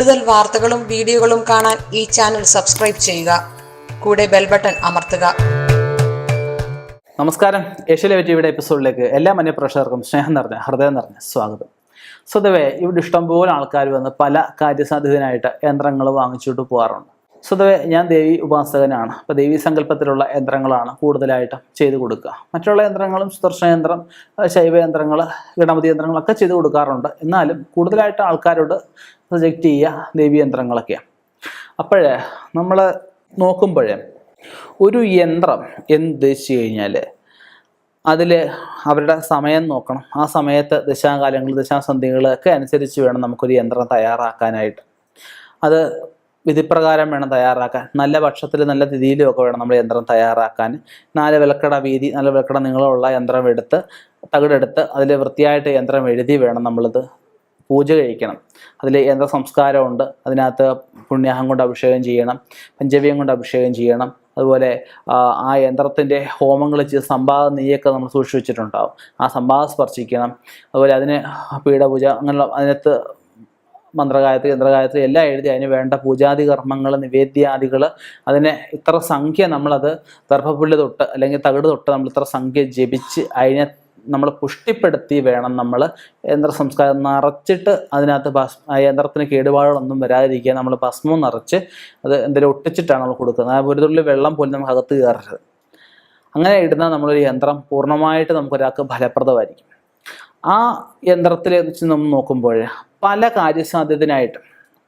കൂടുതൽ വാർത്തകളും വീഡിയോകളും കാണാൻ ഈ ചാനൽ സബ്സ്ക്രൈബ് ചെയ്യുക. കൂടെ ബെൽ ബട്ടൺ അമർത്തുക. നമസ്കാരം. ഏഷ്യയിലെ ടിവിയുടെ എപ്പിസോഡിലേക്ക് എല്ലാ മന്യപ്രേക്ഷകർക്കും സ്നേഹം നിറഞ്ഞ ഹൃദയം നിറഞ്ഞ സ്വാഗതം. സ്വതവേ ഇവിടെ ഇഷ്ടംപോലെ ആൾക്കാർ വന്ന് പല കാര്യസാധ്യതനായിട്ട് യന്ത്രങ്ങൾ വാങ്ങിച്ചിട്ട് പോകാറുണ്ട്. സ്വതവേ ഞാൻ ദേവി ഉപാസകനാണ്. അപ്പോൾ ദേവി സങ്കല്പത്തിലുള്ള യന്ത്രങ്ങളാണ് കൂടുതലായിട്ട് ചെയ്തു കൊടുക്കുക. മറ്റുള്ള യന്ത്രങ്ങളും സുദർശന യന്ത്രം ശൈവ യന്ത്രങ്ങൾ ഗണപതി യന്ത്രങ്ങളൊക്കെ ചെയ്തു കൊടുക്കാറുണ്ട്. എന്നാലും കൂടുതലായിട്ട് ആൾക്കാരോട് സജക്റ്റ് ചെയ്യുക ദേവി യന്ത്രങ്ങളൊക്കെയാണ്. അപ്പോഴേ നമ്മൾ നോക്കുമ്പോഴേ ഒരു യന്ത്രം എന്ന് ഉദ്ദേശിച്ചു കഴിഞ്ഞാൽ അതിൽ അവരുടെ സമയം നോക്കണം. ആ സമയത്ത് ദശാകാലങ്ങൾ ദശാസന്ധികളൊക്കെ അനുസരിച്ച് വേണം നമുക്കൊരു യന്ത്രം തയ്യാറാക്കാനായിട്ട്. അത് വിധിപ്രകാരം വേണം തയ്യാറാക്കാൻ. നല്ല പക്ഷത്തിൽ നല്ല തിഥിയിലും ഒക്കെ വേണം നമ്മൾ യന്ത്രം തയ്യാറാക്കാൻ. നാല് വിലക്കട വീതി നല്ല വിലക്കട നീളമുള്ള യന്ത്രം എടുത്ത് തകിടെടുത്ത് അതിൽ വൃത്തിയായിട്ട് യന്ത്രം എഴുതി വേണം നമ്മളിത് പൂജ കഴിക്കണം. അതിൽ യന്ത്ര സംസ്കാരമുണ്ട് അതിനകത്ത് പുണ്യാഹം കൊണ്ട് അഭിഷേകം ചെയ്യണം പഞ്ചവ്യം കൊണ്ട് അഭിഷേകം ചെയ്യണം. അതുപോലെ ആ, ആ യന്ത്രത്തിന്റെ ഹോമങ്ങൾ ചെയ്ത് സംഭാവ നെയ്യൊക്കെ നമ്മൾ സൂക്ഷിച്ചു വെച്ചിട്ടുണ്ടാവും ആ സംഭാവ സ്പർശിക്കണം. അതുപോലെ അതിന് പീഠപൂജ അങ്ങനെയുള്ള അതിനകത്ത് മന്ത്രഗായത്രി യന്ത്രഗായത്രി എല്ലാം എഴുതി അതിന് വേണ്ട പൂജാതി കർമ്മങ്ങൾ നിവേദ്യാദികൾ അതിനെ ഇത്ര സംഖ്യ നമ്മളത് ദർഭപുല്ല് തൊട്ട് അല്ലെങ്കിൽ തകിട് തൊട്ട് നമ്മൾ ഇത്ര സംഖ്യ ജപിച്ച് അതിനെ നമ്മൾ പുഷ്ടിപ്പെടുത്തി വേണം നമ്മൾ യന്ത്ര സംസ്കാരം നിറച്ചിട്ട് അതിനകത്ത് ഭസ് യന്ത്രത്തിന് കേടുപാടുകളൊന്നും വരാതിരിക്കാൻ നമ്മൾ ഭസ്മം നിറച്ച് അത് എന്തെങ്കിലും ഒട്ടിച്ചിട്ടാണ് നമ്മൾ കൊടുക്കുന്നത്. ആ ഒരു തുള്ളി വെള്ളം പോലും നമുക്ക് അകത്ത് കയറരുത്. അങ്ങനെ ഇടുന്ന നമ്മളൊരു യന്ത്രം പൂർണമായിട്ട് നമുക്കൊരാൾക്ക് ഫലപ്രദമായിരിക്കും. ആ യന്ത്രത്തിൽ വെച്ച് നമ്മൾ നോക്കുമ്പോൾ പല കാര്യസാധ്യതനായിട്ട്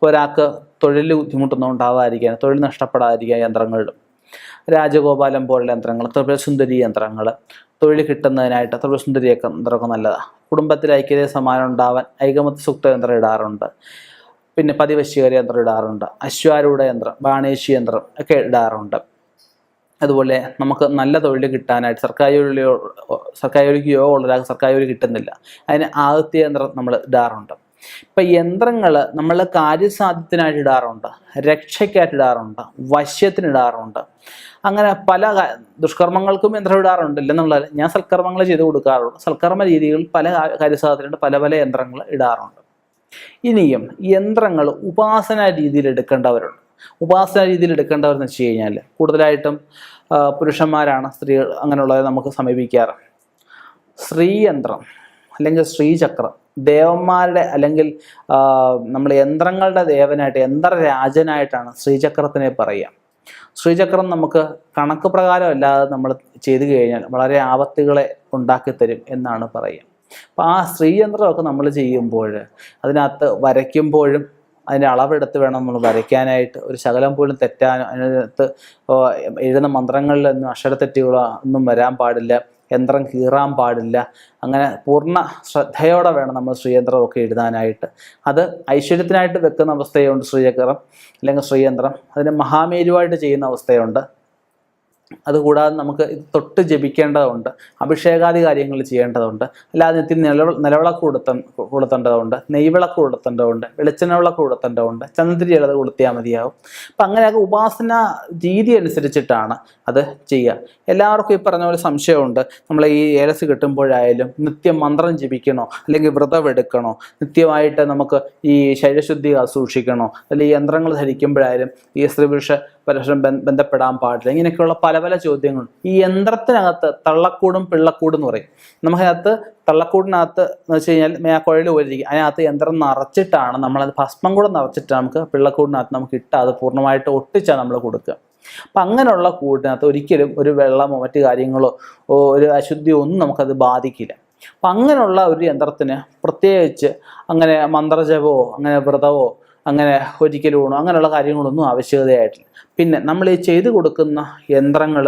ഒരാൾക്ക് തൊഴിൽ ബുദ്ധിമുട്ടൊന്നും ഉണ്ടാവാതിരിക്കാൻ തൊഴിൽ നഷ്ടപ്പെടാതിരിക്കാൻ യന്ത്രങ്ങളിലും രാജഗോപാലം പോലുള്ള യന്ത്രങ്ങൾ ത്രിപുരസുന്ദരി യന്ത്രങ്ങൾ തൊഴിൽ കിട്ടുന്നതിനായിട്ട് ത്രിപുരസുന്ദരി യന്ത്രമൊക്കെ നല്ലതാണ് കുടുംബത്തിൽ ഐക്യതയെ സമാനം ഉണ്ടാവാൻ ഐകമത്യ സുക്ത യന്ത്രം ഇടാറുണ്ട്. പിന്നെ പതിവശ്യകര യന്ത്രം ഇടാറുണ്ട്. അശ്വാരൂഢ യന്ത്രം ബാണേശി യന്ത്രം ഒക്കെ ഇടാറുണ്ട്. അതുപോലെ നമുക്ക് നല്ല തൊഴിൽ കിട്ടാനായിട്ട് സർക്കാർ ജോലിയോ സർക്കാർ ജോലിക്ക് യോഗമുള്ള സർക്കാർ ജോലി കിട്ടുന്നില്ല. അതിന് ആദിത്യ യന്ത്രം നമ്മൾ ഇടാറുണ്ട്. ഇപ്പം യന്ത്രങ്ങൾ നമ്മൾ കാര്യസാധ്യത്തിനായിട്ട് ഇടാറുണ്ട് രക്ഷയ്ക്കായിട്ട് ഇടാറുണ്ട് വശ്യത്തിന് ഇടാറുണ്ട്. അങ്ങനെ പല ദുഷ്കർമ്മങ്ങൾക്കും യന്ത്രം ഇടാറുണ്ട്. ഇല്ലെന്നുള്ളത് ഞാൻ സൽക്കർമ്മങ്ങൾ ചെയ്ത് കൊടുക്കാറുണ്ട് സൽക്കർമ്മ രീതികളിൽ പല കാര്യസാധ്യത പല പല യന്ത്രങ്ങൾ ഇടാറുണ്ട്. ഇനിയും യന്ത്രങ്ങൾ ഉപാസന രീതിയിൽ എടുക്കേണ്ടവരുണ്ട്. ഉപാസന രീതിയിൽ എടുക്കേണ്ടവരെന്ന് വെച്ച് കഴിഞ്ഞാൽ കൂടുതലായിട്ടും പുരുഷന്മാരാണ് സ്ത്രീകൾ അങ്ങനെയുള്ളവരെ നമുക്ക് സമീപിക്കാറ്. ശ്രീയന്ത്രം അല്ലെങ്കിൽ ശ്രീചക്രം ദേവന്മാരുടെ അല്ലെങ്കിൽ നമ്മൾ യന്ത്രങ്ങളുടെ ദേവനായിട്ട് യന്ത്രരാജനായിട്ടാണ് ശ്രീചക്രത്തിനെ പറയുക. ശ്രീചക്രം നമുക്ക് കണക്ക് പ്രകാരം അല്ലാതെ നമ്മൾ ചെയ്തു കഴിഞ്ഞാൽ വളരെ ആപത്തുകളെ ഉണ്ടാക്കി തരും എന്നാണ് പറയുക. അപ്പോൾ ആ ശ്രീയന്ത്രമൊക്കെ നമ്മൾ ചെയ്യുമ്പോൾ അതിനകത്ത് വരയ്ക്കുമ്പോഴും അതിന്റെ അളവെടുത്ത് വേണം നമ്മൾ വരയ്ക്കാനായിട്ട്. ഒരു ശകലം പോലും തെറ്റാനോ അതിനകത്ത് എഴുതുന്ന മന്ത്രങ്ങളിലൊന്നും അക്ഷരത്തെറ്റുകളോ ഒന്നും വരാൻ പാടില്ല. യന്ത്രം കീറാൻ പാടില്ല. അങ്ങനെ പൂർണ ശ്രദ്ധയോടെ വേണം നമ്മൾ ശ്രീയന്ത്രമൊക്കെ എഴുതാനായിട്ട്. അത് ഐശ്വര്യത്തിനായിട്ട് വെക്കുന്ന അവസ്ഥയുണ്ട് ശ്രീചക്രം അല്ലെങ്കിൽ ശ്രീയന്ത്രം. അതിന് മഹാമേരുവായിട്ട് ചെയ്യുന്ന അവസ്ഥയുണ്ട്. അതുകൂടാതെ നമുക്ക് ഇത് തൊട്ട് ജപിക്കേണ്ടതുണ്ട് അഭിഷേകാദി കാര്യങ്ങൾ ചെയ്യേണ്ടതുണ്ട് അല്ലാതെ നിത്യം നിലവ നിലവിളക്ക് കൊടുത്ത കൊടുത്തേണ്ടതുണ്ട് നെയ്വിളക്ക് കൊടുത്തേണ്ടതുണ്ട് വെളിച്ചെണ്ണ വിളക്ക് കൊടുത്തേണ്ടതുണ്ട് ചന്ദ്രി ഇളത് കൊടുത്തിയാൽ മതിയാവും. അപ്പം അങ്ങനെയൊക്കെ ഉപാസന രീതി അനുസരിച്ചിട്ടാണ് അത് ചെയ്യുക. എല്ലാവർക്കും ഈ പറഞ്ഞ പോലെ സംശയമുണ്ട് നമ്മൾ ഈ ഏലസ് കിട്ടുമ്പോഴായാലും നിത്യം മന്ത്രം ജപിക്കണോ അല്ലെങ്കിൽ വ്രതമെടുക്കണോ നിത്യമായിട്ട് നമുക്ക് ഈ ശരീരശുദ്ധി സൂക്ഷിക്കണോ അല്ലെങ്കിൽ യന്ത്രങ്ങൾ ധരിക്കുമ്പോഴായാലും ഈ സ്ത്രീ പുരുഷ പരസ്പരം ബന്ധ- ബന്ധപ്പെടാൻ പാടില്ല. ഇങ്ങനെയൊക്കെയുള്ള പല പല ചോദ്യങ്ങൾ ഈ യന്ത്രത്തിനകത്ത് തള്ളക്കൂടും പിള്ളക്കൂടും എന്ന് പറയും. നമുക്കതിനകത്ത് തള്ളക്കൂടിനകത്ത് എന്ന് വെച്ച് കഴിഞ്ഞാൽ മേ- ആ കുഴൽ പോയിരിക്കും അതിനകത്ത് യന്ത്രം നിറച്ചിട്ടാണ് നമ്മളത് ഭസ്മം കൂടെ നിറച്ചിട്ട് നമുക്ക് പിള്ളക്കൂടിനകത്ത് നമുക്ക് ഇട്ട് അത് പൂർണമായിട്ട് ഒട്ടിച്ചാണ് നമ്മൾ കൊടുക്കുക. അപ്പം അങ്ങനെയുള്ള കൂടിനകത്ത് ഒരിക്കലും ഒരു വെള്ളമോ മറ്റു കാര്യങ്ങളോ ഒരു അശുദ്ധിയോ ഒന്നും നമുക്കത് ബാധിക്കില്ല. അപ്പം അങ്ങനെയുള്ള ഒരു യന്ത്രത്തിന് പ്രത്യേകിച്ച് അങ്ങനെ മന്ത്രജപമോ അങ്ങനെ വ്രതമോ അങ്ങനെ ഒരിക്കലും ഊണോ അങ്ങനെയുള്ള കാര്യങ്ങളൊന്നും ആവശ്യകതയായിട്ടില്ല. പിന്നെ നമ്മൾ ഈ ചെയ്തു കൊടുക്കുന്ന യന്ത്രങ്ങൾ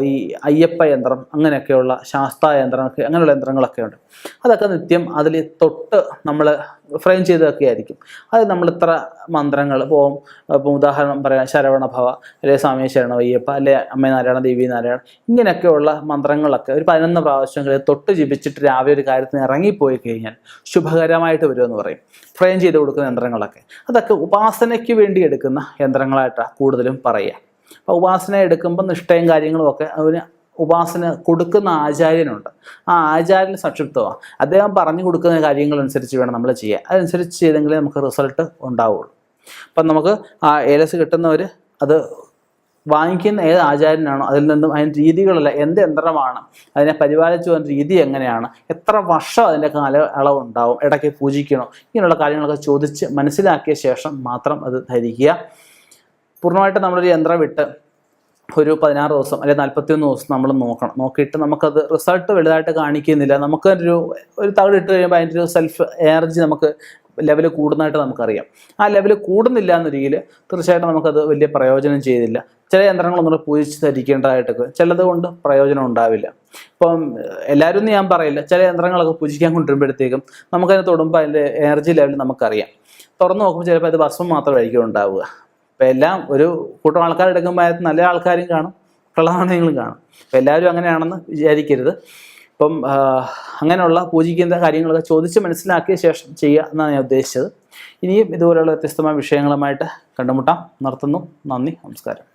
ഈ അയ്യപ്പ യന്ത്രം അങ്ങനെയൊക്കെയുള്ള ശാസ്ത്ര യന്ത്രങ്ങളൊക്കെ അങ്ങനെയുള്ള യന്ത്രങ്ങളൊക്കെ ഉണ്ട്. അതൊക്കെ നിത്യം അതിൽ തൊട്ട് നമ്മൾ ഫ്രെയിം ചെയ്തതൊക്കെ ആയിരിക്കും. അത് നമ്മൾ ഇത്ര മന്ത്രങ്ങൾ ഇപ്പോൾ ഇപ്പം ഉദാഹരണം പറയാം ശരവണഭവ അല്ലെ സ്വാമി ശരണ അയ്യപ്പ അല്ലെ അമ്മ നാരായണ ദേവി നാരായണ ഇങ്ങനെയൊക്കെയുള്ള മന്ത്രങ്ങളൊക്കെ ഒരു പതിനൊന്ന് പ്രാവശ്യങ്ങളിൽ തൊട്ട് ജപിച്ചിട്ട് രാവിലെ ഒരു കാര്യത്തിന് ഇറങ്ങിപ്പോയി കഴിഞ്ഞാൽ ശുഭകരമായിട്ട് വരുമെന്ന് പറയും. ഫ്രെയിം ചെയ്ത് കൊടുക്കുന്ന യന്ത്രങ്ങളൊക്കെ. അതൊക്കെ ഉപാസനയ്ക്ക് വേണ്ടി എടുക്കുന്ന യന്ത്രങ്ങളായിട്ടാണ് കൂടുതലും പറയുക. അപ്പോൾ ഉപാസന എടുക്കുമ്പോൾ നിഷ്ഠയും കാര്യങ്ങളുമൊക്കെ അവന് ഉപാസന കൊടുക്കുന്ന ആചാര്യനുണ്ട്. ആ ആചാര്യൻ സംക്ഷിപ്തമാണ് അദ്ദേഹം പറഞ്ഞു കൊടുക്കുന്ന കാര്യങ്ങളനുസരിച്ച് വേണം നമ്മൾ ചെയ്യാൻ. അതനുസരിച്ച് ചെയ്തെങ്കിലേ നമുക്ക് റിസൾട്ട് ഉണ്ടാവുള്ളൂ. അപ്പം നമുക്ക് ആ ഏലസ് കിട്ടുന്നവർ അത് വാങ്ങിക്കുന്ന ഏത് ആചാര്യനാണോ അതിൽ നിന്നും അതിന്റെ രീതികളല്ല എന്ത് യന്ത്രമാണ് അതിനെ പരിപാലിച്ചു പോകുന്ന രീതി എങ്ങനെയാണ് എത്ര വർഷം അതിന്റെ കാല ഉണ്ടാവും ഇടയ്ക്ക് പൂജിക്കണോ ഇങ്ങനെയുള്ള കാര്യങ്ങളൊക്കെ ചോദിച്ച് മനസ്സിലാക്കിയ ശേഷം മാത്രം അത് ധരിക്കുക. പൂർണമായിട്ട് നമ്മളൊരു യന്ത്രം വിട്ട് ഒരു പതിനാറ് ദിവസം അല്ലെങ്കിൽ നാൽപ്പത്തിയൊന്ന് ദിവസം നമ്മൾ നോക്കണം. നോക്കിയിട്ട് നമുക്കത് റിസൾട്ട് വലുതായിട്ട് കാണിക്കുന്നില്ല. നമുക്കൊരു ഒരു തകിട് ഇട്ട് കഴിയുമ്പോൾ അതിന്റെ ഒരു സെൽഫ് എനർജി നമുക്ക് ലെവൽ കൂടുന്നതായിട്ട് നമുക്കറിയാം. ആ ലെവൽ കൂടുന്നില്ല എന്ന രീതിയിൽ തീർച്ചയായിട്ടും നമുക്കത് വലിയ പ്രയോജനം ചെയ്തില്ല. ചില യന്ത്രങ്ങളൊന്നും പൂജിച്ച് ധരിക്കേണ്ടതായിട്ടൊക്കെ ചിലത് കൊണ്ട് പ്രയോജനം ഉണ്ടാവില്ല. ഇപ്പം എല്ലാവരും ഞാൻ പറയില്ല. ചില യന്ത്രങ്ങളൊക്കെ പൂജിക്കാൻ കൊണ്ടുവരുമ്പോഴത്തേക്കും നമുക്കതിനെ തൊടുമ്പോൾ അതിന്റെ എനർജി ലെവൽ നമുക്കറിയാം. തുറന്നു നോക്കുമ്പോൾ ചിലപ്പോൾ അത് ഭസ്മം മാത്രമായിരിക്കും ഉണ്ടാവുക. അപ്പം എല്ലാം ഒരു കൂട്ടം ആൾക്കാർ എടുക്കുമ്പോൾ നല്ല ആൾക്കാരും കാണും കള്ളനാണയങ്ങളും കാണും. അപ്പം എല്ലാവരും അങ്ങനെയാണെന്ന് വിചാരിക്കരുത്. അപ്പം അങ്ങനെയുള്ള പൂജിക്കുന്ന കാര്യങ്ങളൊക്കെ ചോദിച്ച് മനസ്സിലാക്കിയ ശേഷം ചെയ്യുക എന്നാണ് ഞാൻ ഉദ്ദേശിച്ചത്. ഇനിയും ഇതുപോലെയുള്ള വ്യത്യസ്തമായ വിഷയങ്ങളുമായിട്ട് കണ്ടുമുട്ടാം. നിർത്തുന്നു. നന്ദി. നമസ്കാരം.